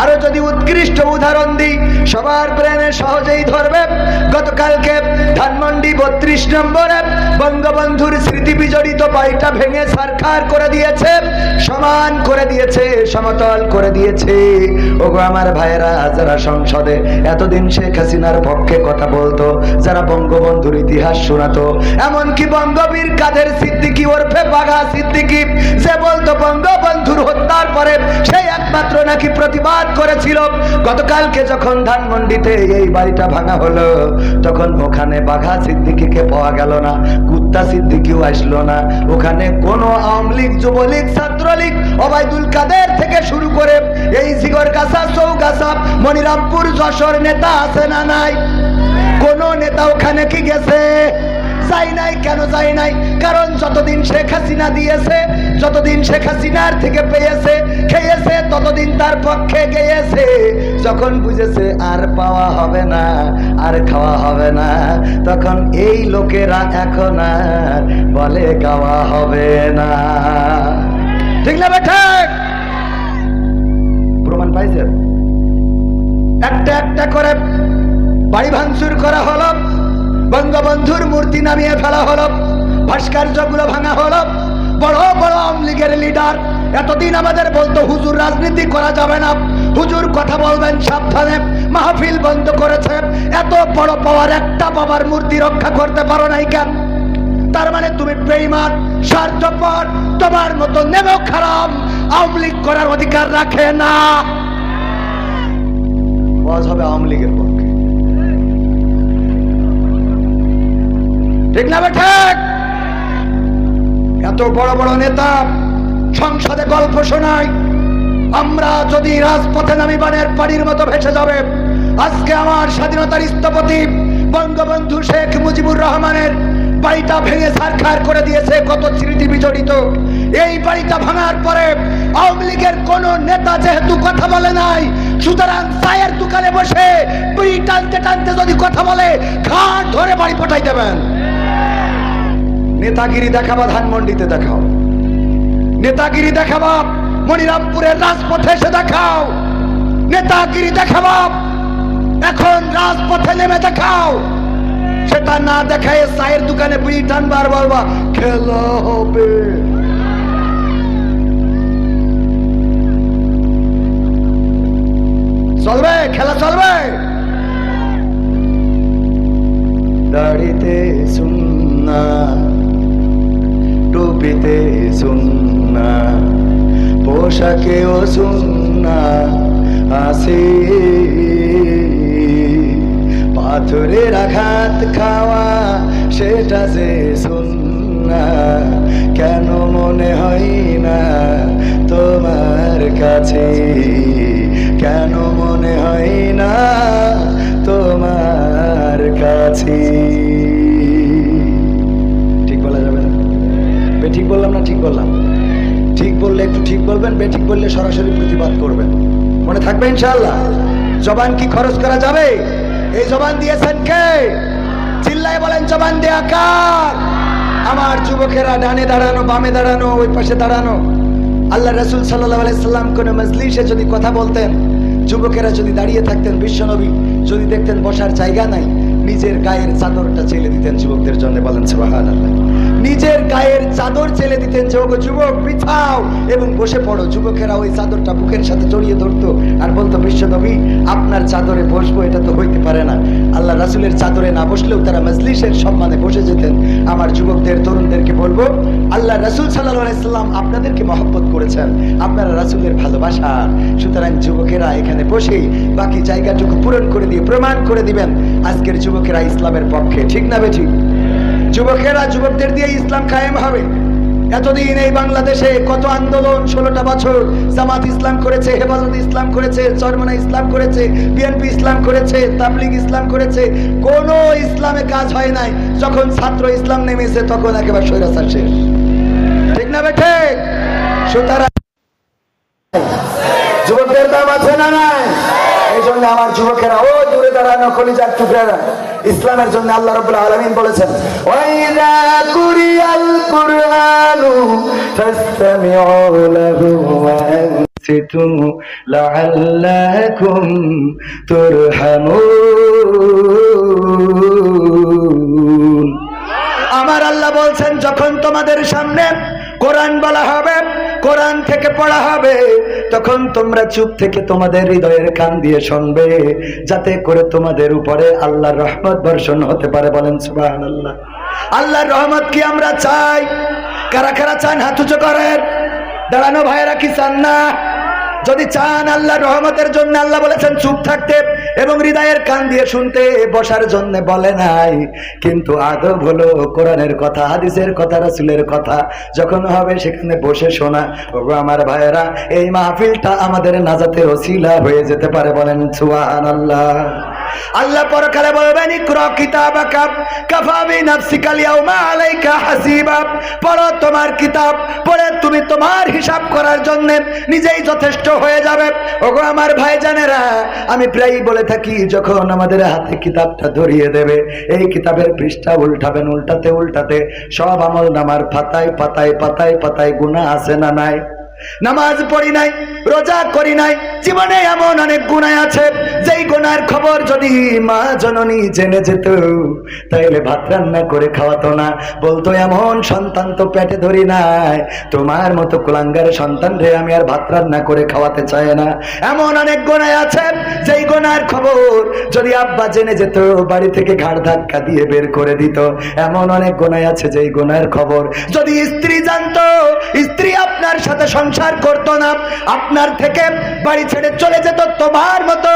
আরও যদি উৎকৃষ্ট উদাহরণ দিই, সবার ব্রেনে সহজেই ধরবে। গতকালকে ধানমন্ডি বত্রিশ নম্বরে বঙ্গবন্ধুর স্মৃতি বিজড়িত বাড়িটা ভেঙে সারখার করে দিয়েছে, সমান করে দিয়েছে, সমতল করে দিয়েছে। ওগো আমার ভাইয়েরা, যারা সংসদে এতদিন শেখ হাসিনার পক্ষে কথা বলতো, যারা বঙ্গবন্ধুর ইতিহাস শোনাতো, এমনকি বঙ্গবীর কাদের সিদ্দিকি ওরফে বাঘা সিদ্দিকি, যে বলতো বঙ্গবন্ধুর নাকি প্রতিবাদ করেছিল? গতকালকে যখন ধানমন্ডিতে এই বাড়িটা ভাঙা হলো, তখন ওখানে বাঘা সিদ্দিকিকে পাওয়া গেল না, কুত্তা সিদ্দিকিও আসলো না। ওখানে কোন আওয়ামী লীগ, যুবলীগ, ছাত্রলীগ, ওবায়দুল কাদের থেকে শুরু করে এই জিগর জিগরগাছা চৌগাছা, মনিরামপুর যশোর নেতা আছে না নাই? কোন নেতা ওখানে কি গেছে? যাই নাই, কেন যাই নাই? কারণ যতদিন শেখ হাসিনা দিয়েছে, যতদিন শেখ হাসিনার থেকে পেয়েছে, খেয়েছে, ততদিন তার পক্ষে গেয়েছে। যখন বুঝেছে আর পাওয়া হবে না, আর খাওয়া হবে না, তখন এই লোকেরা এখন আর বলে গাওয়া হবে না। ঠিক না বেঠিক প্রমাণ পাইছেন? একটা একটা করে বাড়ি ভাঙচুর করা হলো বঙ্গবন্ধুর মূর্তি নামিয়ে ফেলা হলো। ভাস্কর্যগুলো ভাঙা হলো। বড় বড় আওয়ামী লীগের লিডার এতদিন আমাদের বলতো, হুজুর, রাজনীতি করা যাবে না। হুজুর কথা বলবেন সাবধানে। মাহফিল বন্ধ করেছে। এত বড় পাওয়ার একটা বাবার মূর্তি রক্ষা করতে পারো নাই কেন? তার মানে তুমি বেইমান স্বার্থপর, তোমার মতো নেমেও খারাপ আওয়ামী লীগ করার অধিকার রাখে না। হবে আওয়ামী লীগের। ঠিক না ঠিক? এত বড় বড় নেতা সংসদে গল্প শোনায়। আমরা যদি রাজপথে নামি বানের পানির মতো ভেসে যাবে, আজকে আমার স্বাধীনতার স্থপতি বঙ্গবন্ধু শেখ মুজিবুর রহমানের বাড়িটা ভেঙে সারখার করে দিয়েছে কত স্মৃতি বিজড়িত এই বাড়িটা ভাঙার পরে আওয়ামী লীগের কোন নেতা যেহেতু কথা বলে নাই, সুতরাং চায়ের দোকানে বসে টানতে টানতে যদি কথা বলে ঘাট ধরে বাড়ি পাঠাই দেবেন। নেতাগিরি দেখাবা ধানমন্ডিতে দেখাও। নেতাগিরি দেখাবা মনিরামপুরের রাজপথে এসে দেখাও। নেতাগিরি দেখাবা এখন রাজপথে নেমে দেখাও। সেটা না দেখায় চায়ের দোকানে বিড়ি টানবার বলবা খেলা হবে। চলবে, খেলা চলবে। দাড়িতে সুন্না টুপিতে সুন্না, পোশাকেও সুন্না আসে পাথরের আঘাত খাওয়া, সেটা যে সুন্না, কেন মনে হয় না তোমার কাছে? কেন মনে হয় না তোমার কাছে? ঠিক বললাম না ঠিক বললাম? ঠিক বললে একটু ঠিক বলবেন বে ঠিক বললে সরাসরি প্রতিবাদ করবেন। মনে থাকবে ইনশাল্লাহ জবান কি খরচ করা যাবে? এই জবান দিয়েছেন কে? চিল্লায় বলেন, জবান দেয়া কার? আমার যুবকেরা ডানে দাঁড়ানো, বামে দাঁড়ানো, ওই পাশে দাঁড়ানো। আল্লাহ রসুল সাল্লাহ আলাইসাল্লাম কোন মজলিসে যদি কথা বলতেন, যুবকেরা যদি দাঁড়িয়ে থাকতেন, বিশ্বনবী যদি দেখতেন বসার জায়গা নাই, নিজের গায়ের চাদরটা চেলে দিতেন যুবকদের জন্য, বলেন সুবাহান আল্লাহ নিজের গায়ের চাদর চেলে দিতেন যে, ওগো যুবক, বিছাও। এবং বসে পড়ো। যুবকেরা ওই চাদরটা বুকের সাথে জড়িয়ে ধরতো আর বলতো বিশ্বনবী আপনার চাদরে বসবো, এটা তো হইতে পারে না। আল্লাহ রাসুলের চাদরে না বসলেও তারা মজলিসের সম্মানে বসে যেতেন। আমার যুবকদের, তরুণদেরকে বলব, আল্লাহ রাসুল সাল্লাহ আলাইসাল্লাম আপনাদেরকে মহব্বত করেছেন। আপনারা রাসুলের ভালোবাসা। সুতরাং যুবকেরা এখানে বসে বাকি জায়গাটুকু পূরণ করে দিয়ে প্রমাণ করে দিবেন। আজকের যুবকেরা ইসলামের পক্ষে, ঠিক না বেঠিক যুবকেরা, যুবকদের দিয়ে ইসলাম কায়েম হবে। এতদিন এই বাংলাদেশে কত আন্দোলন, ষোলোটা বছর জামাত ইসলাম করেছে, হেফাজত ইসলাম করেছে, চরমনা ইসলাম করেছে, বিএনপি ইসলাম করেছে, তাবলিগ ইসলাম করেছে, কোন ইসলামে কাজ হয় নাই। যখন ছাত্র ইসলাম নেমেছে, তখন একেবারে স্বৈরাচার শেষ। ঠিক না বেঠে সুতরাং যুবকদের দাম আছে না নাই? জন্য আমার যুবকেরা ও দূরে দাঁড়ায় দাঁড়ানো কলিজার টুকরারা ইসলামের জন্য আল্লাহ রবুল্লা আলমিন বলেছেন আমার আল্লাহ বলছেন, যখন তোমাদের সামনে কোরআন বলা হবে, কোরআন থেকে পড়া হবে, তখন তোমরা চুপ থেকে তোমাদের হৃদয়ের কান দিয়ে শুনবে, যাতে করে তোমাদের উপরে আল্লাহর রহমত বর্ষণ হতে পারে বলেন সুবাহ আল্লাহ আল্লাহর রহমত কি আমরা চাই? কারা কারা চান হাতুচো করেন? দাঁড়ানো ভাইয়েরা কি চান না? যদি চান আল্লাহ রহমতের জন্য আল্লাহ বলেছেন চুপ থাকতে এবং হৃদয়ের কান দিয়ে শুনতে, বসার জন্য বলে নাই। কিন্তু আদব হলো কোরআনের কথা, হাদিসের কথা, রাসুলের কথা। যখন হবে সেখানে বসে শোনা, ওগো আমার ভাইয়েরা, এই মাহফিলটা আমাদের নাজাতে ওসিলা হয়ে যেতে পারে বলেন সুহান আল্লাহ আল্লাহ পরকালে বলবেন, ইকরা কিতাবাকা, কাফা বিনাফসিকা ইয়াউমা আলাইকা হাসিবা। পড়ো তোমার কিতাব, পড়ে তুমি তোমার হিসাব করার জন্য নিজেই যথেষ্ট হয়ে যাবে। ওগো আমার ভাইজানেরা, আমি প্রায়ই বলে থাকি, যখন আমাদের হাতে কিতাবটা ধরিয়ে দেবে, এই কিতাবের পৃষ্ঠা উল্টাবেন, উল্টাতে উল্টাতে সব আমল নামার পাতায় পাতায় পাতায় পাতায় গুণা আছে না নাই? নামাজ পড়ি নাই, রোজা করি নাই, জীবনে এমন অনেক গুণায় আছে, যেই গুনার খবর যদি মা জননী জেনে যেত, তাইলে ভাত রান্না করে খাওয়াতো না। বলতো, এমন সন্তান তো পেটে ধরি নাই, তোমার মতো কুলাঙ্গার সন্তান রে আমি আর ভাত রান্না করে খাওয়াতে চাই না। এমন অনেক গোনায় আছে, যেই গোনার খবর যদি আব্বা জেনে যেত, বাড়ি থেকে ঘাড় ধাক্কা দিয়ে বের করে দিত। এমন অনেক গোনায় আছে, যেই গোনার খবর যদি স্ত্রী জানতো, স্ত্রী আপনার সাথে সংসার করতো না। আপনার থেকে বাড়ি ছেড়ে চলে যেত তোমার মতো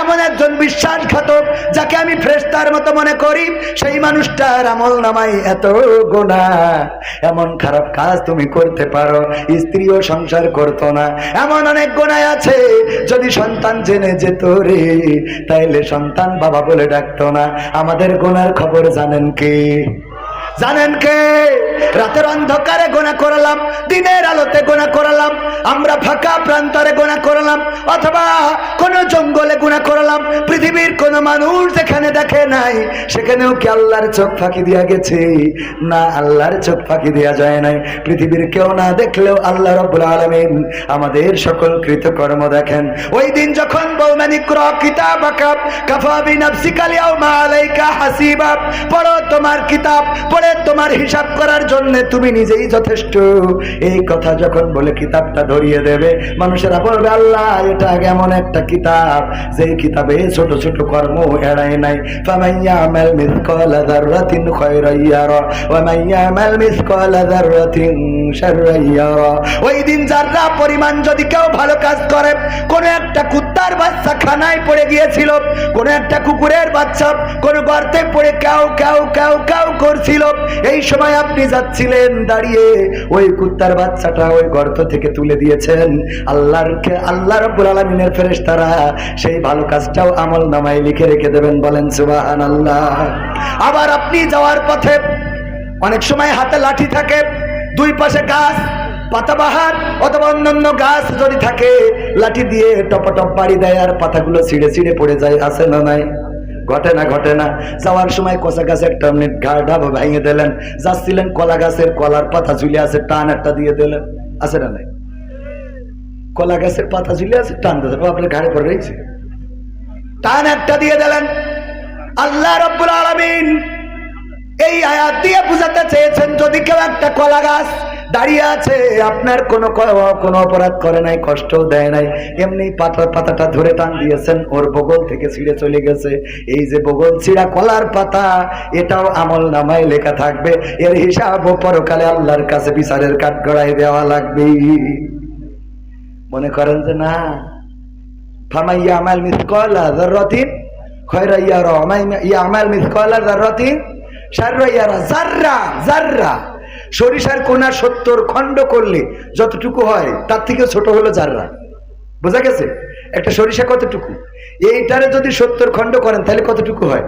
এমন একজন বিশ্বাসঘাতক যাকে আমি ফ্রেস্তার মতো মনে করি। সেই মানুষটার আমল নামাই এত গোনা। এমন খারাপ কাজ তুমি করতে পারো, স্ত্রীও সংসার করতো না। এমন অনেক গোনায় আছে, যদি সন্তান জেনে যেত রে, তাইলে সন্তান বাবা বলে ডাকতো না। আমাদের গোনার খবর জানেন কে? জানেন কে? রাতের অন্ধকারে গোনা করালাম, দিনের আলোতে গোনা করালাম, আমরা ফাঁকা প্রান্তরে গোনা করালাম, অথবা কোন জঙ্গলে গোনা করলাম কোন মানুষ যেখানে দেখে নাই, সেখানেও কি আল্লাহর চোখ ফাঁকি দিয়া গেছে? না, আল্লাহর চোখ ফাঁকি দেওয়া যায় নাই। পৃথিবীর কেউ না দেখলেও আল্লাহ রব্বুল আলমিন আমাদের সকল কৃতকর্ম দেখেন। ওই দিন যখন ক্র তুমি নিজেই যথেষ্ট। এই কথা যখন বলে কিতাবটা ধরিয়ে দেবে আল্লাহ, এটা একটা কিতাব। কিতাবে ছোট ছোট কর্ম এড়ায় নাই ফামাইয়া আমাল মিসকালা যাররাতিন খায়রান ইয়ারা ওয়া মাইয়া আমাল মিসকালা ওই দিন যারা পরিমাণ যদি কেউ ভালো কাজ করে, কোন একটা কুত্তার বাচ্চা খানায় পড়ে গিয়েছিল, কোন একটা কুকুরের বাচ্চা কোন গর্তে পড়ে করছিল। এই সময় আপনি যাচ্ছিলেন দাঁড়িয়ে, ওই কুত্তার বাচ্চাটা ওই গর্ত থেকে তুলে দিয়েছেন। আল্লাহর আল্লাহ রব্বুল আলমিনের ফেরেশতারা সেই ভালো কাজটাও আমল নামায় লিখে রেখে দেবেন, বলেন সুবাহান আল্লাহ আবার আপনি যাওয়ার পথে অনেক সময় হাতে লাঠি থাকে, দুই পাশে গাছ, পাতাবাহার অথবা অন্যান্য গাছ যদি থাকে, লাঠি দিয়ে টপ টপ বাড়ি দেয় আর পাতাগুলো ছিঁড়ে ছিঁড়ে পড়ে যায়, আছে না নাই? ঘটে না ঘটে না। যাওয়ার সময় কচা গাছে একটা মিনিট ঘাড় ঢাবা ভেঙে দিলেন, যাচ্ছিলেন, কলা গাছের কলার পাতা ঝুলে আছে, টান একটা দিয়ে দিলেন। আছে না নাই? কলা গাছের পাতা ঝুলে আছে, টান দিলেন। আপনার ঘাড়ে পড়ে রয়েছে? টান একটা দিয়ে দিলেন। আল্লাহ রব্বুল আলমিন এই আয়াত দিয়ে বুঝাতে চেয়েছেন, যদি কেউ একটা কলা গাছ দাঁড়িয়ে আছে, আপনার কোনো কোনো অপরাধ করে নাই কষ্ট দেয় নাই, এমনি পাতা পাতাটা ধরে টান দিয়েছেন, ওর বগল থেকে ছিঁড়ে চলে গেছে। এই যে বগল ছিঁড়া কলার পাতা, এটাও আমল নামায় লেখা থাকবে। এর হিসাব পরকালে আল্লাহর কাছে বিচারের কাঠ গড়াই দেওয়া লাগবে মনে করেন যে না ফামাইয়া আমাল মিসকলা যাররাতিন খয়রা ইয়ারা ওমাইয়া আমাল মিসকলা যাররাতিন শাররা ইয়ারা জাররা জাররা সরিষার কোনা সত্তর খণ্ড করলে যতটুকু হয়, তার থেকে ছোট হলো জাররা বোঝা গেছে? একটা সরিষা কতটুকু? এইটারে যদি সত্তর খণ্ড করেন, তাহলে কতটুকু হয়?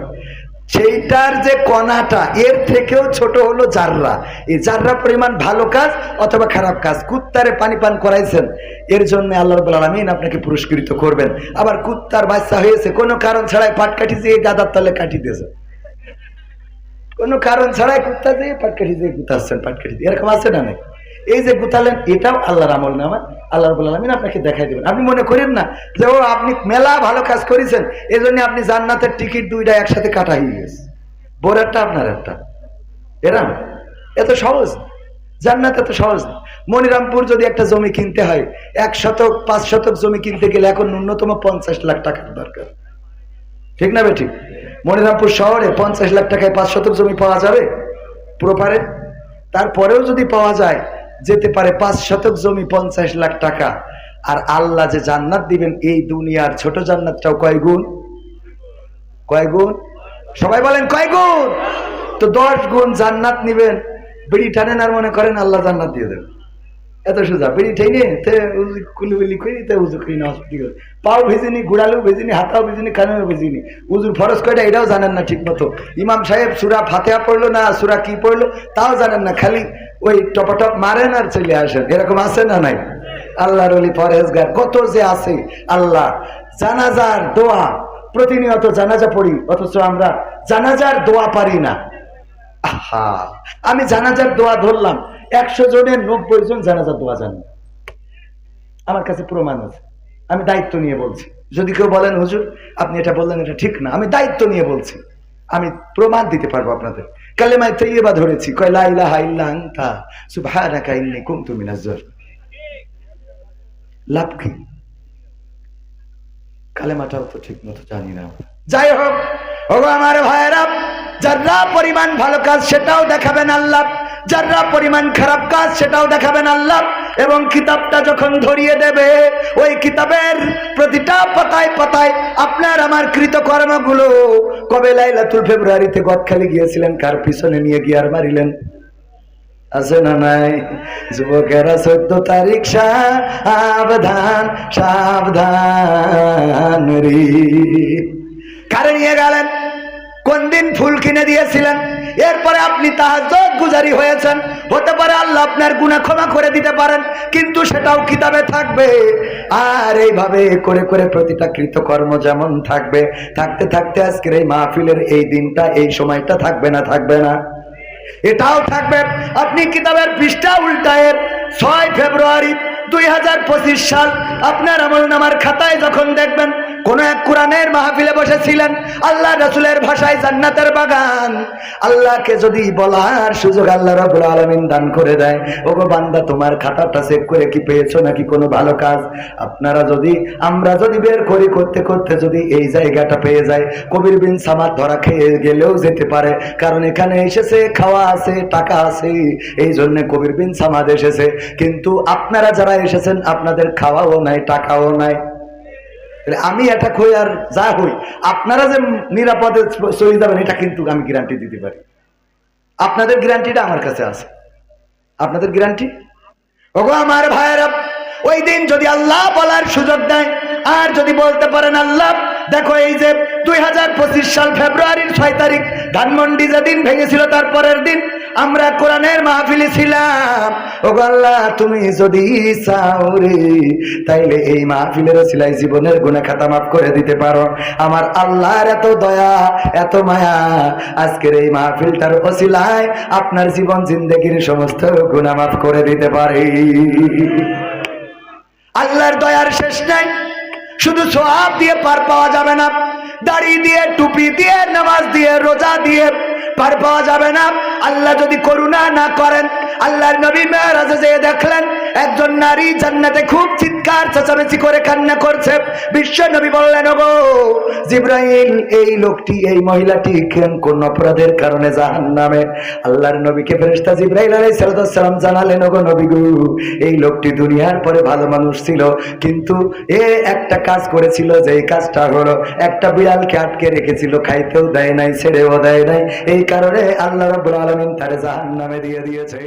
সেইটার যে কণাটা, এর থেকেও ছোট হলো জাররা। এই জাররা পরিমাণ ভালো কাজ অথবা খারাপ কাজ? কুত্তারে পানি পান করাইছেন। এর জন্য আল্লাহ রব্বুল আলামিন আপনাকে পুরস্কৃত করবেন। আবার কুত্তার বাচ্চা হয়েছে, কোনো কারণ ছাড়াই পাট কাঠি দিয়ে গাদার তলে কাটি দিয়েছে। কোনো কারণ ছাড়াই কুত্তা দিয়ে পাটকাঠি দিয়ে কুত্তাচ্ছেন পাটকাঠি দিয়ে। এরকম আছে না নাই? এই যে গুতালেন, এটাও আল্লাহর আমল নামা আল্লাহ রবুল আলমিন আপনাকে দেখাই দেবেন। আপনি মনে করেন না যে, ও, আপনি মেলা ভালো কাজ করেছেন এই জন্য আপনি জান্নাতের টিকিট দুইটা একসাথে কাটা হয়ে গেছে। বোর একটা আপনার একটা। এরাম এত সহজ। জান্নাত এত সহজ না। মনিরামপুর যদি একটা জমি কিনতে হয়, এক শতক, পাঁচ শতক জমি কিনতে গেলে এখন ন্যূনতম পঞ্চাশ লাখ টাকার দরকার। ঠিক না বেঠিক মনিরামপুর শহরে পঞ্চাশ লাখ টাকায় পাঁচ শতক জমি পাওয়া যাবে? প্রপারে তারপরেও যদি পাওয়া যায় যেতে পারে পাঁচ শতক জমি, পঞ্চাশ লাখ টাকা। আর আল্লাহ যে জান্নাত দিবেন, এই দুনিয়ার ছোট জান্নাতটাও কয় গুণ? কয় গুণ? সবাই বলেন, কয় গুণ? তো দশ গুণ জান্নাত নিবেন। বিড়ি টানেন আর মনে করেন আল্লাহ জান্নাত দিয়ে দেবেন। এত সোজা, বিড়ি ঠেনে কুলিবিলি করি, তে উজু করি না হসপিটাল পাও ভেজিনি, গুড়ালেও ভেজিনি, হাতাও ভেজিনি, কানেও ভেজিনি। উজুর ফরজ কয়টা, এটাও জানেন না ঠিক মতো। ইমাম সাহেব, সুরা ফাতেহা পড়ল না, সুরা কি পড়ল, তাও জানেন না, খালি ওই টপাটপ মারেন আর চলে আসেন। এরকম আছে না নাই? আল্লাহর অলি পরেজগার কত যে আছে আল্লাহ। জানাজার দোয়া। প্রতিনিয়ত জানাজা পড়ি, অথচ আমরা জানাজার দোয়া পারি না। আহা! আমি জানাজার দোয়া ধরলাম। একশো জনের নব্বই জন জানাজার দোয়া জানি। আমার কাছে প্রমাণ আছে। আমি দায়িত্ব নিয়ে বলছি। যদি কেউ বলেন, হুজুর, আপনি এটা বললেন, এটা ঠিক না। আমি দায়িত্ব নিয়ে বলছি। আমি প্রমাণ দিতে পারব আপনাদের। কালেমায় তৈবা ধরেছি কালেমাটাও তো ঠিক মতো জানি না। যাই হোক আমার ভাইয়েরা যারা পরিমাণ ভালো কাজ সেটাও দেখাবেন আল্লাহ যারা পরিমাণ খারাপ কাজ সেটাও দেখাবেন আল্লাহ। এবং কিতাবটা যখন ধরিয়ে দেবে, ওই কিতাবের প্রতিটা পাতায় পাতায় আপনার আমার কৃতকর্মগুলো কবে লাইলাতুল ফেব্রুয়ারিতে গদখালি গিয়েছিলেন, কার পিছনে নিয়ে গিয়ার মারিলেন? আছে না নাই? যুবকেরা চোদ্দ তারিখ সাবধান সাবধান কারে নিয়ে গেলেন? কোন দিন ফুল কিনে দিয়েছিলেন? এরপরে আপনি তাহাজ্জুদ গুজারি হয়েছেন। হতে পারে আল্লাহ আপনার গুনাহ ক্ষমা করে দিতে পারেন, কিন্তু সেটাও কিতাবে থাকবে। আর এইভাবে করে করে প্রতিটা কৃতকর্ম যেমন থাকবে, থাকতে থাকতে আজকের এই মাহফিলের এই দিনটা, এই সময়টা থাকবে না থাকবে না। এটাও থাকবে। আপনি কিতাবের পৃষ্ঠা উল্টায়ের ছয় ফেব্রুয়ারি দুই হাজার পঁচিশ সাল আপনার আমল নামার খাতায় যখন দেখবেন কোন এক কোরআনের মাহফিলে বসেছিলেন, আল্লাহ ভাষায় জান্নাতের বাগান। আল্লাহকে যদি বলার সুযোগ আল্লাহ আলমিন দান করে দেয় বান্দা, তোমার খাতাটা করে কি পেয়েছ নাকি কোনো ভালো কাজ? আপনারা যদি, আমরা যদি বের করি, করতে করতে যদি এই জায়গাটা পেয়ে যায় কবির বিন ধরা খেয়ে গেলেও যেতে পারে, কারণ এখানে এসেছে, খাওয়া আছে, টাকা আছে, এই জন্য কবির বিন সামাদ এসেছে। কিন্তু আপনারা যারা এসেছেন, আপনাদের খাওয়াও নাই, টাকাও নাই। আমি এটা কই আর যা হই আপনারা যে নিরাপদে চলে যাবেন, এটা কিন্তু আমি গ্যারান্টি দিতে পারি। আপনাদের গ্যারান্টিটা আমার কাছে আছে। আপনাদের গ্যারান্টি ওগো আমার ভাইয়েরা, ওই দিন যদি আল্লাহ বলার সুযোগ দেয়, আর যদি বলতে পারেন, আল্লাহ, দেখো এই যে দুই হাজার পঁচিশ সাল ফেব্রুয়ারির ছয় তারিখ, ধানমন্ডি যেদিন ভেঙেছিল তার পরের দিন আমরা কোরআনের মাহফিলে ছিলাম। ও আল্লাহ, তুমি যদি চাও রে, তাইলে এই মাহফিলের সিলাই জীবনের গুণা খাতা মাফ করে দিতে পারো। আমার আল্লাহর এত দয়া, এত মায়া, আজকের এই মাহফিলটার ওসিলায় আপনার জীবন, জিন্দগির সমস্ত গুণা মাফ করে দিতে পারে। আল্লাহর দয়ার শেষ নাই। শুধু সোয়াব দিয়ে পার পাওয়া যাবে না। দাড়ি দিয়ে, টুপি দিয়ে, নামাজ দিয়ে, রোজা দিয়ে পার পাওয়া যাবে না। আল্লাহ যদি করুণা না করেন, আল্লাহর নবী মেয়েরাজে যে দেখলেন, একজন নারী জান্নাতে খুব চিৎকার চেঁচামেচি করে কান্না করছে। বিশ্ব নবী বললেন, ওগো, জিব্রাইল, এই লোকটি, এই মহিলাটি কেন অপরাধের কারণে জাহান নামে আল্লাহর নবীকে ফেরেশতা জিব্রাইল আলাইহিস সালাম জানালেন, ওগো নবী গো, এই লোকটি দুনিয়ার পরে ভালো মানুষ ছিল, কিন্তু এ একটা কাজ করেছিল যে কাজটা হলো, একটা বিড়ালকে আটকে রেখেছিল, খাইতেও দেয় নাই, ছেড়েও দেয় নাই। এই কারণে আল্লাহ রাব্বুল আলামিন তারে জাহান্নামে দিয়ে দিয়েছে।